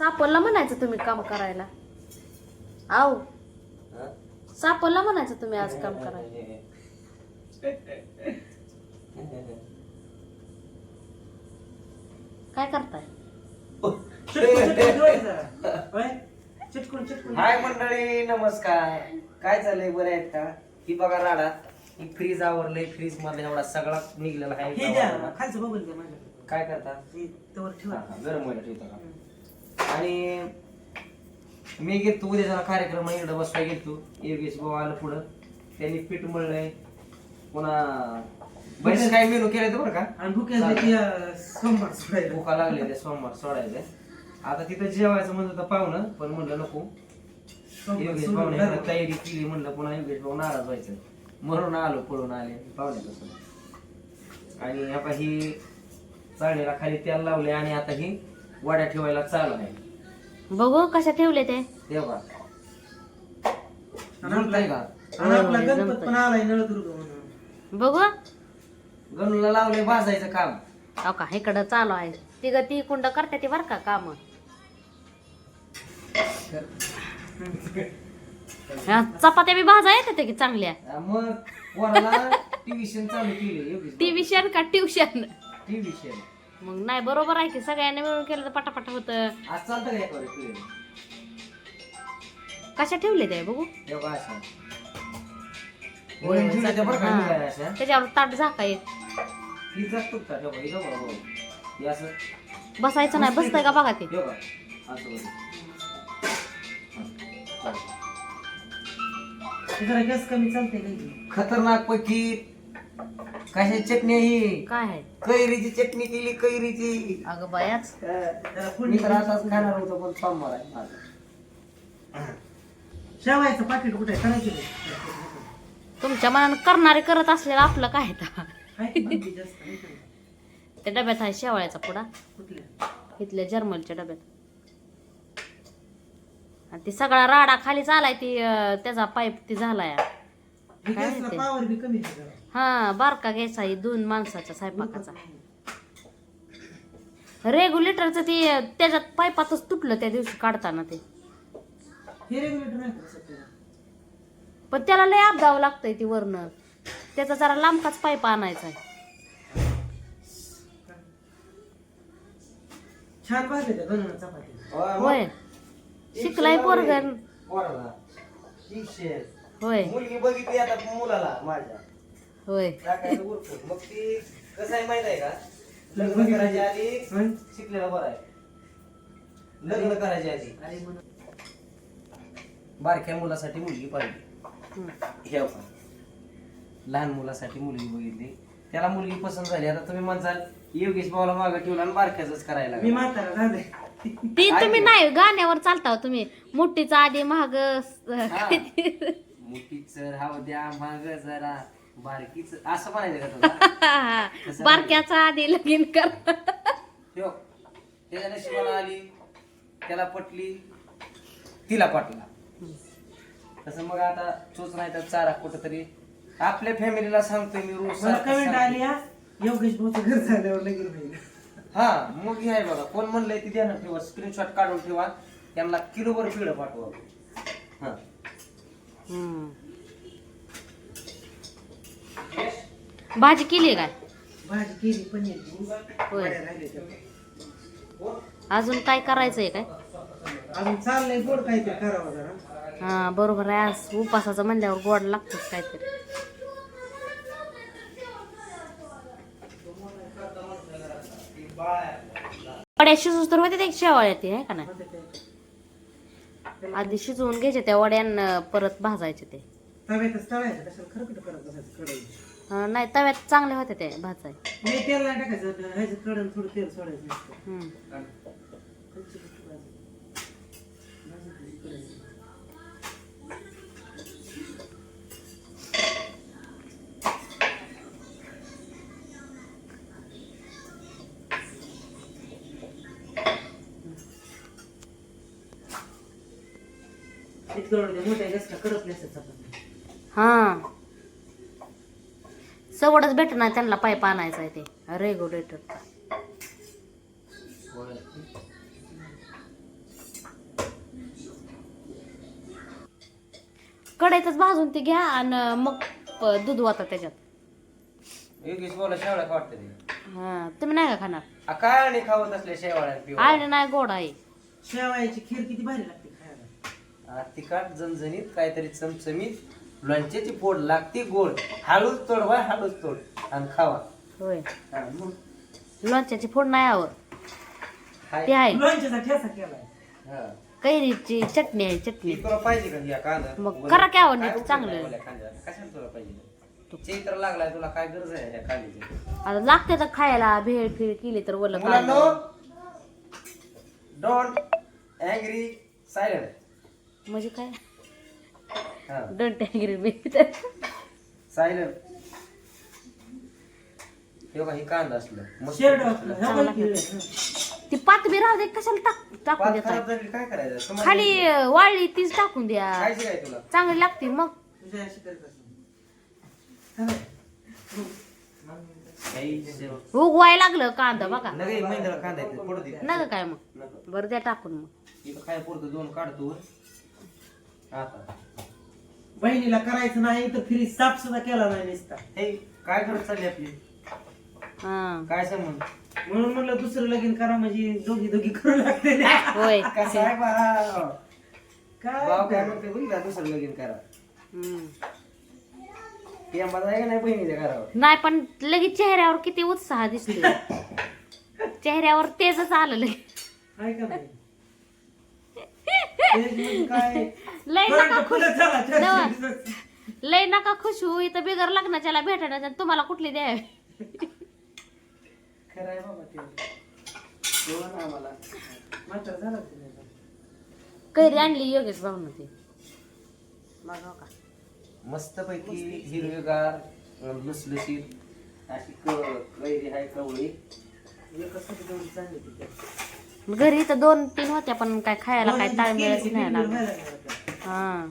सापडला म्हणायचं तुम्ही काम करायला. आव सापडला म्हणायचं तुम्ही आज काम करायला. काय करताय? चिटकून चिटकून हाय मंडळी नमस्कार. काय चाललंय? बरे आहेत का? ही बघा राडा. ही फ्रीज आवरलंय फ्रीजमध्ये एवढा सगळा निघलेला हे आहे द्या खालचं बघून द्या माझ्या काय करता? हे तवर हा, ठेवा गरम व्हायला ठेवता का? आणि मी गेलतो उद्या जरा कार्यक्रम इकडं बसवाय गेलतो. योगेश भाऊ आलं पुढं. त्यांनी पीठ मळलंय. पुन्हा बरेच काय मेनू केले बरं का? आणि अं, सोमवार सोडायला. भुका लागले ते सोमवार सोडायचे आता तिथं जेवायचं म्हणत होतं पाहुणं पण म्हणलं नको. योगेश भाऊने. तयारी केली म्हणलं पुन्हा योगेश भाऊ नाराज व्हायचं. म्हणून आलो पळून आले. पाहुणे तसं. आणि आता ही चाळणीला खाली तेल लावले आणि आता ही वड्या ठेवायला चालू आहे. बघू कशा ठेवले ते? तेव्हा. आणि जुळतंय का? आणि आपला गणपत पण आलाय नळदुर्ग म्हणून. बघू. गणूला लावले भाजायचं काम. हो का इकडं चालू आहे. ती ग ती कुंड करते ती बर का काम. चपात्या बी भाजा येते ते की चांगल्या. आ, मग पोराला ट्युशन चालू केली ट्युशन का ट्युशन ट्युशन मग नाही बरोबर आहे की सगळ्यांनी मिळून केलं तर पटापट होत. आज चालतं का एक वेळ कशा ठेवले ते बघू? असं वळण हा. त्याच्यावर ताट झाका एक. ही जात का तेव्हा ही बघा हो हे असं बसायचं नाही बसतंय का बघा ते? हे बघा असं बघा. चालेल. जरा गॅस कमी चालते काही खतरनाक पैकी कशाची चटणी आहे ही? काय आहे? कैरीची चटणी केली कैरीची. अगं बायाच. मी तर आताच खाणार होतो पण सोमवार आहे माझा. शेवायचं पाकिट कुठे आहे? करायचं. तुमच्या मनानं करणारे करत असलेलं आपलं काय आहे? त्या डब्यात आहे शेवाळ्याचा पुडा. कुठल्या? इथल्या जर्मलच्या डब्यात. आणि ती सगळा राडा खाली चालाय ती अं, त्याचा पाईप ती झालाय. काय? पावर बी कमी आहे जरा. हा बारका घ्यायचा आहे दोन माणसाच्या स्वयंपाकाचा. रेग्युलेटरचं ते त्याच्यात पाईपातच तुटलं त्या दिवशी काढताना ते? पण त्याला लय अपदावं लागतंय ती वरनं. त्याचा जरा लांबकाच पाईप आणायचा आहे. होय शिकलाय पोरगण. होय. मुलगी बघितली आता मुलाला माझ्या. होय टाकायचं उरकून. मग ती कसं आहे माहीत आहे का लग्न करायच्या आधी? शिकलेलं बरं आहे लग्न करायच्या आधी अरे म्हणून बारक्या मुलासाठी मुलगी पाहिजे हम्म. हे. लहान मुलासाठी मुलगी बघितली त्याला मुलगी पसंत झाली आता तुम्ही म्हणसाल योगेश भाऊला मागं ठेवलं आणि बारक्याच करायला मी लागला. म्हातारा झाले ती तुम्ही नाही गाण्यावर चालता हो तुम्ही मुठीचा आधी महाग हा. मोठीच राहू द्या माग जरा बारकीच असं म्हणायचं का तुला? बारक्याचा आधी लगीन कर. ठेव. त्याच्या नशिबाला आली त्याला पटली तिला पटला तसं मग आता चोच नाही तर चारा कुठं तरी आपल्या फॅमिलीला सांगतोय मी रोज मला सारखं कमेंट सांगतोय. आली हा? योगेश भाऊचं घर झाल्यावर लगीन होईल. हा मग हे आहे बघा कोण म्हणलंय ती द्या ना ठेवा. स्क्रीनशॉट काढून ठेवा. त्यांना किलोभर पिढं पाठवा. हा. हम्म. भाजी केली काय? भाजी केली. अजून काय करायचंय काय? अजून चाललंय गोड काहीतरी करावं जरा. हा बरोबर आहे. आज उपासाचं म्हणल्यावर गोड लागतच काहीतरी. वड्या शिजूस तर होते ते शेवाळ्या ते आहे का नाही. आधी शिजवून घ्यायचे त्या वड्यां परत भाजायचे ते. तव्यातच तळायचं नाही तव्यात चांगले होते ते भाजाय नाही तेल नाही टाकायचं ह्याचं कडन थोडं तेल सोडायचं नुसतं. हम्म. कच्ची कच्ची भाजी. भाजी कशी करायची? इतकं एवढं ते मोठ्या गॅसला हा सवडच भेटणार त्यांना पाय आणायचा आहे ते. रेग्युलेटरचा कढईतच भाजून ते घ्या आणि मग दूध वाहता त्याच्यात. हा तुम्ही नाही का खाणार? आ, आणि नाही गोड आहे. शेवयाची खीर किती भारी लागते खायला. तिखट काहीतरी चमचमीत. लोणच्याची फोड लागते गोड. हळूच तोड बाय हळूच तोड. आणि खावा. होय. हा, मग. लोणच्याची फोड नाही आवड हाय. ते आहे. लोणच्याचा ठेसा केलाय. हा. कैरीची चटणी आहे चटणी. तुला पाहिजे का या कांदा? मग करा की आवड काय उपयोग चांगलं. नाही मला कांद्याला? कशाला तुला पाहिजे? चैत्र लागलाय तुला काय गरज आहे या कांद्याची? आता लागते तर खायला भेळ फिळ केली तर मुलांनो कांदा. डोंट अँग्री सायलंट म्हणजे काय? डंट गिरी सायलंट हे बघा हे कांदा असलं. मस्त शेरड असलं. चांगला ती पातबी राहू दे कशाला टाक टाकून पात देताय? खराब झाली काय करायचं? तुम्हाला खाली अं, वाळली तीच टाकून द्या. खायची काय तुला? चांगली लागते मग. तुझ्या अशी करत असं काही शेव- उगवाय लागलं कांदा बघा. नगे महिंद्रा कांदा येते पडू दे. नका काय मग. नको. बरं द्या टाकून मग. इथं काय पुरतं दोन काढतो आता. बहिणीला करायचं नाही तर फ्रीज साफ सुद्धा केला नाही नुसता. हे काय करत चालली आपली? हा. काय संबंध? म्हणून म्हणलं दुसरं लगीन करा म्हणजे दोघी दोघी करू लागते होय. कसं आहे बा काय? भाव काय म्हणते बघितला दुसरं लगीन करा. हम्म. ती आंबा आहे का नाही बहिणीच्या घरावर? नाही पण लगेच चेहऱ्यावर किती उत्साह दिसतोय. चेहऱ्यावर तेच आलं लगेच आहे का नाही? काय? लय नका खुश. लय नका खुश होऊ इथं बिगर लग्नाच्याला भेटण्याच्या तुम्हाला कुठली द्यावी? खरं आहे बाबा ते. दोन आम्हाला. म्हातारं झालं ते नाही. कैरी आणली योगेश भाऊन ती. बघा. का मस्त पैकी हिरवेगार लुसलुशीत अशी क- कैरी आहे कवळी. एकच होती तेवढी चांगली ती. घरी तर दोन तीन होत्या पण काय खायला काय ताळमेळच नाही लागला. हा.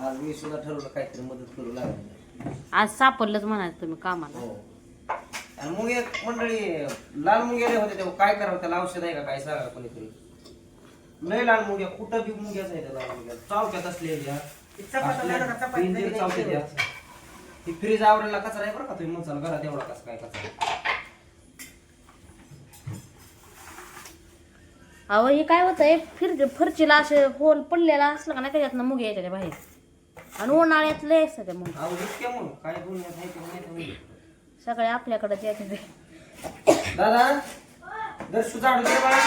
आज मी सुद्धा ठरवलं काहीतरी मदत करू लागली. आज सापडलंच म्हणायचं तुम्ही कामाला. हो. आणि मग एक मंडळी लाल मुंग्याले होते तेव्हा काय करावं त्याला औषध आहे का काय सांगा कोणीतरी? लय लाल मुंग्या कुठं बी मुंग्याच आहे त्या लाल मुंग्या. चावत्यात असलेल्या चपाती इंजिन नाही चावत्यात केली. या. ती फ्रीज आवरायला कचरा आहे बरं का तुम्ही म्हणसाल घरात एवढा कसा काय कचरा. अहो हे काय होतंय? फिर फरचीला असे होल पडलेला असलं का नाही त्याच्यातनं मुगे यायच्या बाहेर? आणि उन्हाळ्यात लय असतं त्या मग. अहो इतक्या म्हणून काय दुनियात आहे ते माहीत नाही. सगळे आपल्याकडे येते दादा दर्शू झाडू दे बाळा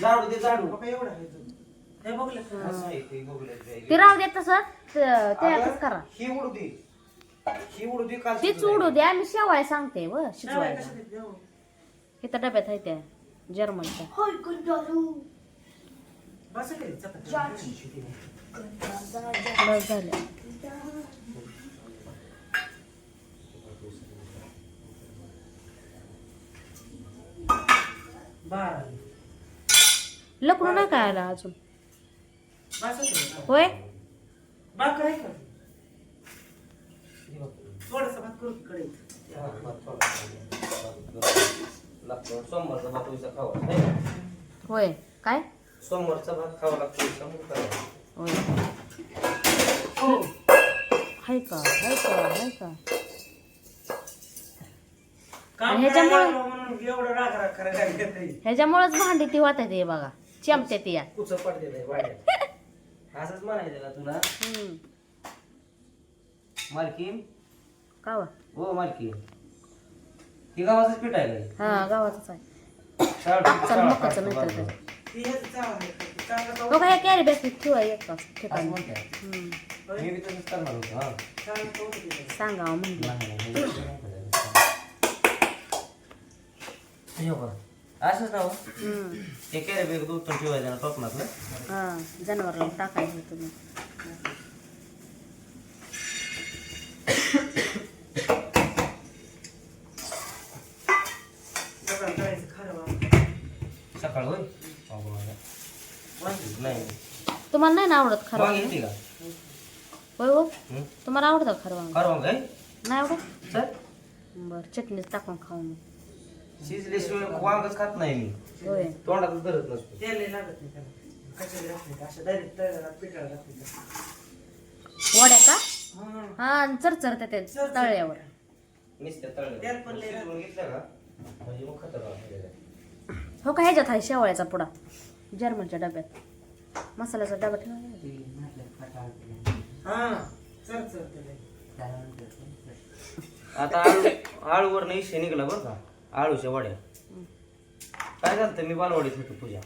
झाडू दे झाडू. बघा एवढं आहे तो. हे बघलं. का? असं आहे ते बघूलं ते. ते राहू देत तसं. त्यातच करा. ही उडू दे. ही उडू दे काल तीच उडू द्या मी शेवाय सांगते व शेवाय शिजवायला? हो. इथं डब्यात आहे त्या. जर्मनच्या. बस झाले. लकडू नाही काय आला अजून. होय? थोडस भात करू की कढईत. लागतो. सोमवारचा भात उसा खावा? नाही का? होय. काय? सोमवारचा भात खावा लागतो. होय. हो. हाय का? हाय का? हाय का? काम आणि ह्याच्यामुळं- करायला लागलो म्हणून एवढं राग राग करायला लागलं तरी. ह्याच्यामुळेच भांडी ती वाटत आहे बघा. चमत्या ती या. कुचं पडते नाही वाड्यात. असंच म्हणायचं ना तुला? हम्म. मालकीन? का? हो मालकीन. ही गावाचंच पीठ आहे का? हा गावातच आहे चल मकाचं नाही बाजूला. बघा या कॅरी बॅग ठेवा एक असं ठिकाणी म्हणते हम्म. मी बी तसंच करणार होतो हा नाही, नाही, नाही, नाही. हे बघ, असंच ना हो. हम्म. ते कॅरी बॅग दूध पण ठेवायचं ना टोपणातलं हा टाकायचं तुम्ही बघा, करायचं खारं वांग. सकाळ होय वांगी. नाही तुम्हाला नाही ना आवडत खरं वांगी वांग? येते का होय हो हं? तुम्हाला आवडतं का खरं वांग खरं वांग आहे नाही आवडत सर बरं चटणीच टाकून खाऊन शिजल्याशिवाय वांगच खात नाही मी होय तोंडातच धरत नसतो तेल लय लागत नाही त्याला. कशाला लागत नाही. असं direct तळल्याला पिठाला लागतं. वड्या का हा. हा आणि चरचरत्या त्या चरचर. तळल्यावर नुसत्या तळल्या. त्यात पण लय शिजवून घेतलं का म्हणजे मग खतरनाक होते. हो का ह्याच्यात आहे शेवळ्याचा पुडा जर्मनच्या डब्यात. मसाल्याचा डबा हा आता आळू आळूवर नाही इशे निघला बरं का? आळूच्या वड्या. काय झालं मी बालवाडीत होतो पूजा.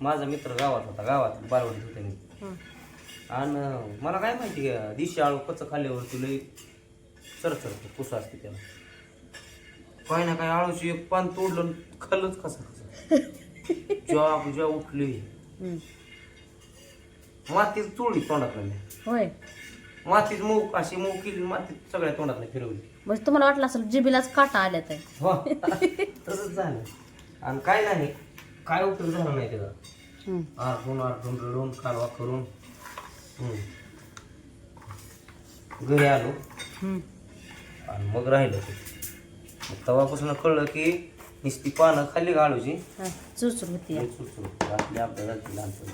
माझा मित्र गावात होता गावात बालवाडीत होता मी. आणि मला काय माहिती का दिशी आळू कच्चं खाल्ल्यावर तुला चरचरतो कुसा असते त्याला. काय ना काय आळूची एक पान तोडलं आणि खाल्लंच कसा कसा जेव्हा जेव्हा उठली. हम्म. मातीच चोळली तोंडातला मी होय. मातीच मऊ अशी मऊ केली मातीत सगळ्या तोंडातला फिरवली. म्हणजे तुम्हाला वाटलं असेल जिबीलाच काटा आल्यात आहे. हो. तसंच झालं. आणि काय नाही काय उपयोग झाला नाही त्याचा? हम्म. आरडून आरडून रडून कालवा करून हम्म. घरी आलो. हम्म. आणि मग राहिलं. ते मग तेव्हापासून कळलं की नुसती पानं हा, चुरचुर होती. सुटसुट. आपली आपल्या घरची लहानपणी.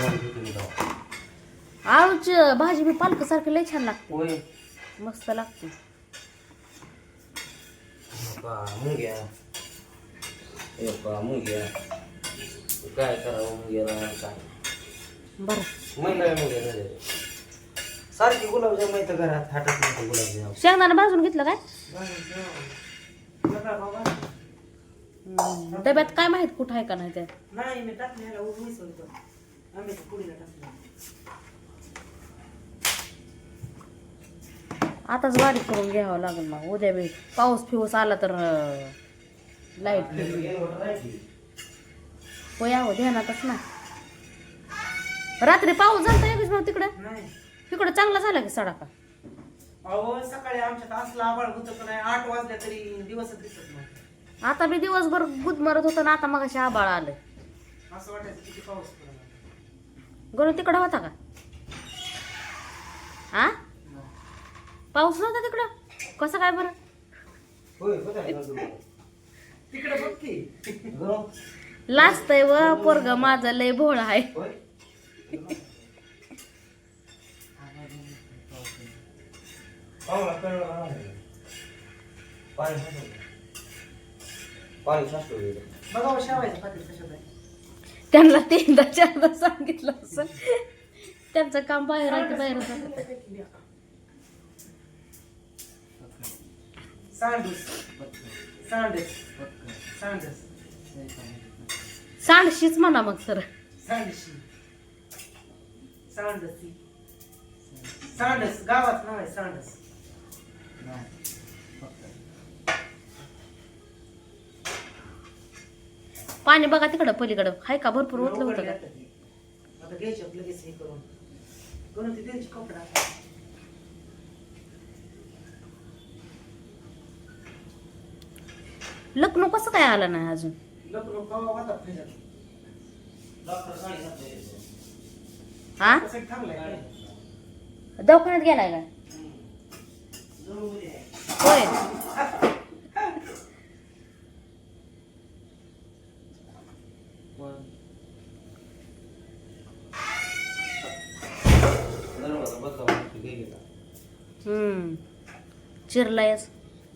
होती तेव्हा. आळूची भाजी बी पालक सारखी लय छान लागते. होय. मस्त लागते. मुंग्या. हे का मुंग्या. काय करावं मुंग्याला काय? बरं. महिला मुंग्या झाल्या सारखी गुलाबजाम घरात? हातात गुलाबजाम? शेंगदाणा भाजून घेतलं काय. डब्यात काय माहीत कुठं आहे का नाही ते? नाही मी टाकले ह्याला उभीच होतो आम्ही ते पुढीला टाकलं आताच गाडी करून घ्यावं लागेल मग. उद्या बी पाऊस फिऊस आला तर लाइट हो यावं ध्यानातच ना रात्री पाऊस झाला एकच भाऊ तिकडं? नाही. तिकडं चांगला झाला की सडाका अहो सकाळी आमच्यात असलं आभाळ होतं का नाही आठ वाजल्या तरी दिवसच दिसत नाही आता बी दिवसभर गुद मरत होतं ना आता मग आबाळ आलं असं वाटायचं किती पाऊस पडला. गणू तिकडं होता का? आ? पाऊस नव्हता तिकडं? कसं काय बरं. तिकडे बघ की. गरम. लाजतय व पोरग माझं लय भोळ आहे. होय पाहुणा कळलं का नाही? पाणी साचवलं. पाणी साचवलं. बघा शावायचं पाटील कशात आहे त्यांना तीनदा चारदा सांगितलं असं. त्यांचं काम बाहेर आहे ते बाहेरच आहे. सांडूस. सांडस. सांडस. सांडशीच म्हणा मग सर. सांडशी. सांडसी. सांडस. गावात नाव आहे सांडस. पाणी बघा तिकडं पलीकडं. हाय का? भरपूर ओतलं होतं का? आता घ्यायचं लगेच हे करून. करून ते त्यांची कपडा लग्न कसं काय आलं नाही अजून? कवा होता डॉक्टर. हा? कसं थांबलाय काय दवाखान्यात गेलाय का? होय दरवाजा बदलावा लागतो, गेली का? हम्म चिरलायच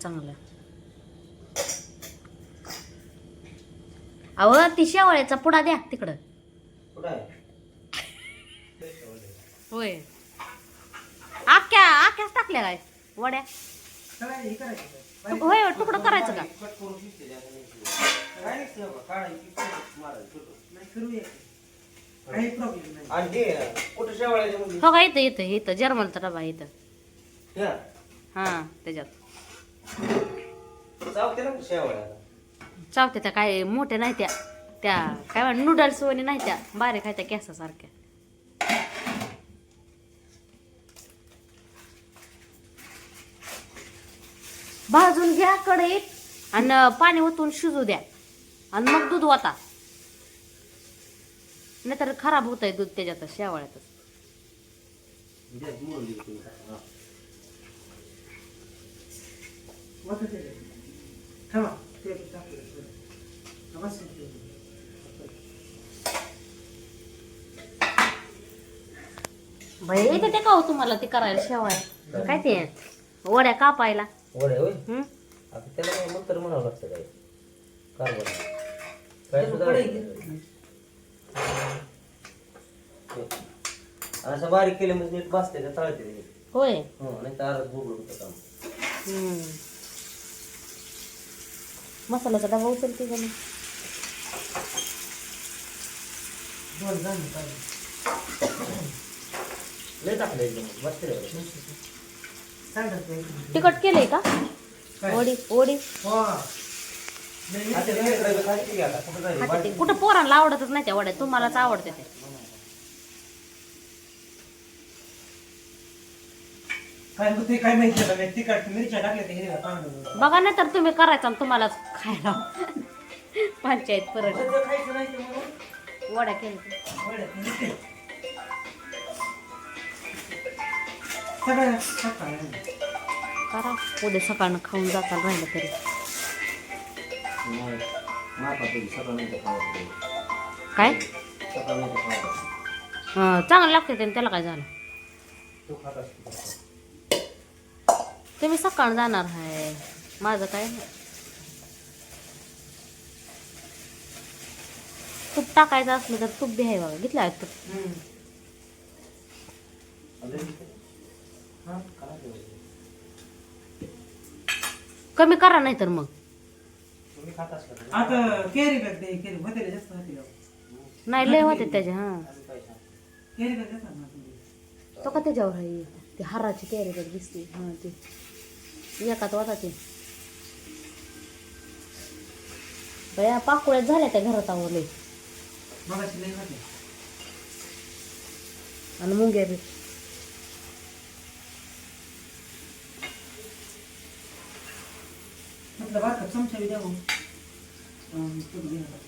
चांगला. अव ती शेवाळ्याचा पुडा द्या तिकडं? होय. आख्या आख्याच टाकल्या काय? वड्या. हे होय तुकडं करायचं का? हो का इथं इथं इथं जर्मनचा डबा इथं. हा त्याच्यात. चावते त्या काय मोठ्या नाही त्या. त्या काय नूडल्स वणी नाही त्या. बारीक आहे त्या केसासारख्या. भाजून घ्या कढईत आणि पाणी ओतून शिजू द्या. आणि मग दूध वाता नाहीतर खराब होत आहे दूध त्याच्यातच शेवाळ्यातच. आहे. थांबा ते. हा. बाई ते का हो तुम्हाला ते करायला शेवाय काय ते वड्या कापायला वडे होय हं? आता त्याला काय मंत्र म्हणावं लागतं काय कारभार काय सुद्धा पुढे नाही. आणि असं बारीक केलं म्हणजे नीट भाजते का तळते ते. होय हो नाही तर अर्ध बुगडं होतं काम हम्म. मसाल्याचा डबा उचलते का नाही दोन जण पाहिजे लय टाकलं एकदम बसते रे. सांगतात ते. तिखट केलंय का हो. खाते ते. कुठं पोरांना आवडतच नाही त्या वड्या तुम्हालाच आवडते ते काय होते काय माहिती आता मी तिखट मिरच्या टाकल्या ते हिरव्या पांढऱ्या बघा नाही तर तुम्ही करायचा आणि तुम्हालाच खायला. पंचायत परत. खायचं नाही ते म्हणून? वड्या केल्या वड्यात मिरची. सगळ्या सकाळी. करा. उद्या सकाळनं खाऊन जाताल राहिलं तरी. नाही. खावं. काय? सकाळ खावं. हं, चांगलं लागते ते त्याला काय झालं? तू खात असते. तुम्ही सकाळ जाणार आहे. माझं काय. तूप टाकायचं असलं तर तूप बी आहे बघा. घेतलं आहे तूप. ते? कमी करा नाही तर मग. तुम्ही खात असला तर आता केरी बॅग दे केरी होते जास्त होते नाही लय होते त्याचे हा? केरी बॅग तो का त्याच्यावर आहे? ते हाराची कॅरेट दिसते. हा ते. एकात होता ते बया पाकुळ्यात झाल्या त्या घरात आवडले आणि मुंग्या बी. म्हटलं चमचा बी मग. अं, तूप घे आता.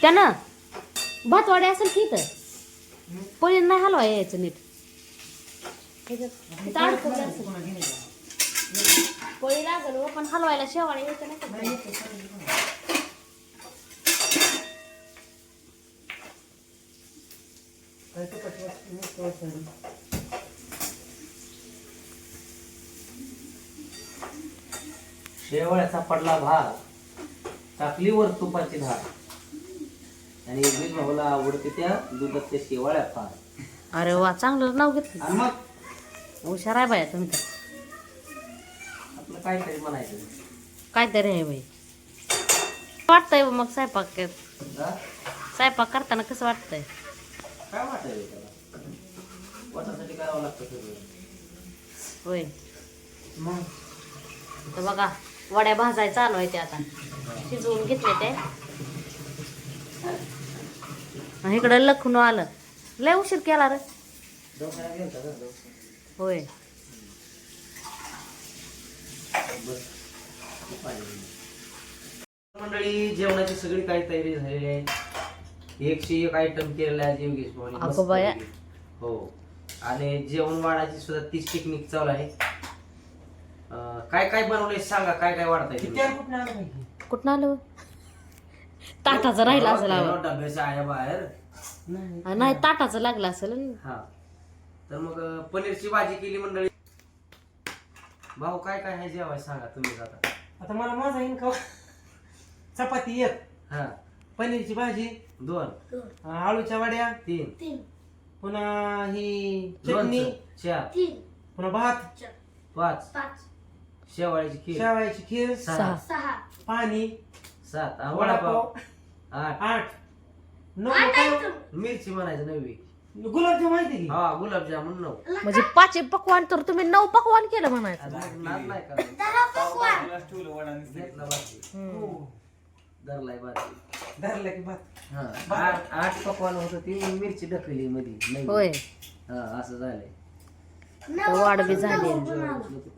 त्यानं भातवाडी असेल की तर पळी नाही हलवा यायचं नीट. पळी लागल हो, पण हलवायला शेवाळी यायचं नाही. शेवळ्याचा पडला भार टाकली वर तुपाची धार. आणि भाऊला आवडते त्या दुधाच्या शेवाळ्या फार. अरे वा चांगलं नाव घेतलं. आणि मग? हुशार आहे बाया तुम्ही तर. आपलं काहीतरी म्हणायचं. काय तरी आहे बाई. वाटतंय हो मग स्वयंपाक हा? स्वयंपाक करताना कसं वाटतंय? काय वाटायला त्याला? पोटासाठी करावं लागतं सगळं. होय. मग? तर बघा वड्या भाजाय चालू आहे ते आता. शिजवून घेतले ते. आणि इकडं लखनऊ आलं लय उशीर केला रे. होय. मंडळी जेवणाची सगळी काही तयारी झालेली आहे एकशे एक आयटम केलेला आहे योगेश भाऊनी. अगं बाया. हो आणि जेवण वाढायची सुद्धा तीच टेक्निक चालू आहे अं, काय काय बनवलंय सांगा काय काय वाढताय ते तुम्ही? तेल कुठं आलं पाहिजे कुठं आलं ताटाचं राहिलं असेल डब्याच्या बाहेर नाही नाही ताटाचं लागलं असेल न. हा. तर मग अं, पनीरची भाजी केली मंडळी. भाऊ काय काय आहे जेवाय सांगा तुम्ही आता आता मला माझा इनकम चपाती एक हा. पनीरची भाजी दोन. अं, आळूच्या वड्या तीन. पुन्हा ही चटणी लोणचं चार पुन्हा भात पाच. शेवाळ्याची खीर. शेवाळ्याची खीर सहा. पाणी सात. हा, वडापाव. आठ. आठ. नऊ? मिरची म्हणायचं नववी गुलाबजाम माहिती की? हा गुलाबजामुन नऊ. म्हणजे पाच पकवान तर तुम्ही नऊ पकवान केलं म्हणायचं. मग नाद नाही करायचं. घेतला बाकी. हो. धरलाय बाकी. धरलं की भात. हा आठ आठ पकवान होतं ती मिरची ढकली मध्ये नवी. होय. हा असं झालंय. तर वाढ बी झाली.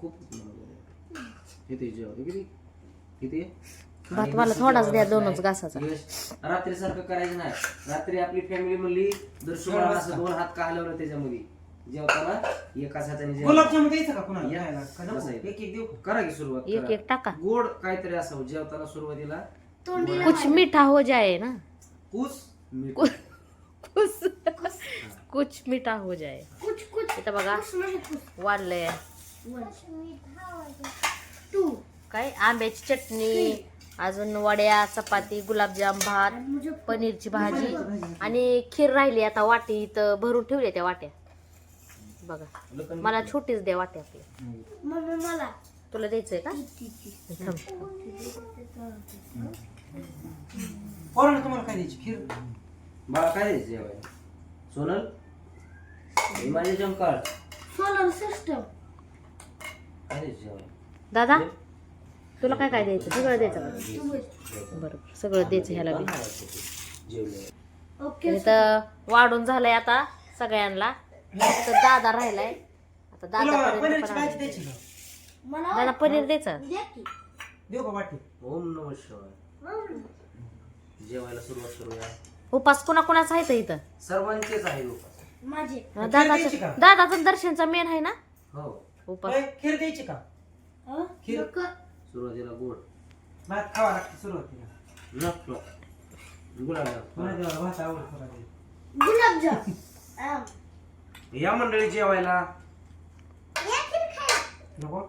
खूप किती जेव किती किती भात मला थोडाच द्या दोनच घासाचा. रात्री सारखं करायचं नाही. रात्री आपली फॅमिली म्हणली दर शुक्रवार असं दोन हात का हलवलं त्याच्यामध्ये? जेवताना एकाच हाताने जेवायचं. गुलाबजामुन द्यायचं का कुणाला? या. खायला? का नको? बसायचं. एक एक देऊ. का? करा की सुरुवात एक करा. एक टाका. गोड काहीतरी असावं जेवताना सुरुवातीला. कुछ मीठा हो जाए ना. कुस मीठ. कुछ. कुछ मीठा हो जाए. कुछ कुछ. इथं बघा. कुछ नहीं कुछ. वाढलंय. तू काय? आंब्याची चटणी. अजून वड्या चपाती गुलाबजाम भात पनीरची भाजी आणि खीर राहिली आता वाटी इथं भरून ठेवली त्या वाट्या. बघा मला छोटीच द्या वाट्या आपल्या. मम्मी मला. तुला द्यायचंय का? तुम्हाला काय द्यायची? खीर? बाळा काय द्यायचं सोनल? सोलर सिस्टम काय द्यायचं जेवायला दादा? तुला काय काय द्यायचं? सगळं द्यायचं. बरोबर सगळं द्यायचं ह्याला बी. जेवले ओके इथं वाढून झालंय आता सगळ्यांना. इथं दादा राहिलाय. आता दादा पनीरची भाजी द्यायची का? मला दादा पनीर द्यायचं? द्या की. देऊ का वाटी? ओम नम शिवाय. जेवायला सुरुवात करूया. उपास कोणा कोणाचा आहे तर इथं? सर्वांचेच आहे उपास. माझे. द्यायची का? दादाचं दादाचं दर्शनचा मेन आहे ना? हो. उपास. खीर द्यायची का? खीर? सुरुवातीला गोड भात खावा लागते सुरुवातीला नको गुलाबजाम मला देवाला भात आवडतो का ते. गुलाबजाम आम. या मंडळी जेवायला या खीर खायला. नको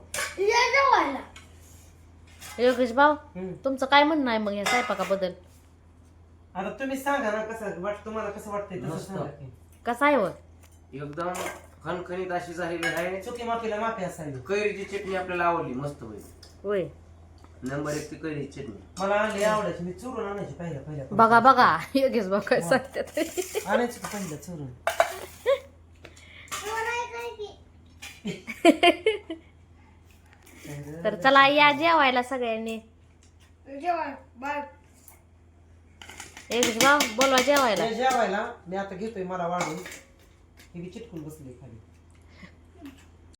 या जेवायला योगेश भाऊ हम्म. तुमचं काय म्हणणं आहे मग या स्वयंपाकाबद्दल आता तुम्ही सांगा ना कसं वाट तुम्हाला कसं वाटतंय तसं मस्त. सांगा की. कसं आहे व एकदम खणखणीत अशी झालेली आहे चुकी माफीला माफी असावी कैरीची चटणी आपल्याला आवडली मस्त होईल होय. नंबर एक ती कैरीची चटणी मला आणली आवडायची मी चुरून आणायची पहिल्या पहिल्या बघा बघा. योगेश भाऊ काय सांगतात. आणायची का पहिल्या चुरून? तर चला या जेवायला सगळ्यांनी. योगेश भाऊ बोलवा जेवायला. हे जेवायला मी आता घेतोय मला वाढून. ही बी चिटकून बसली खाली.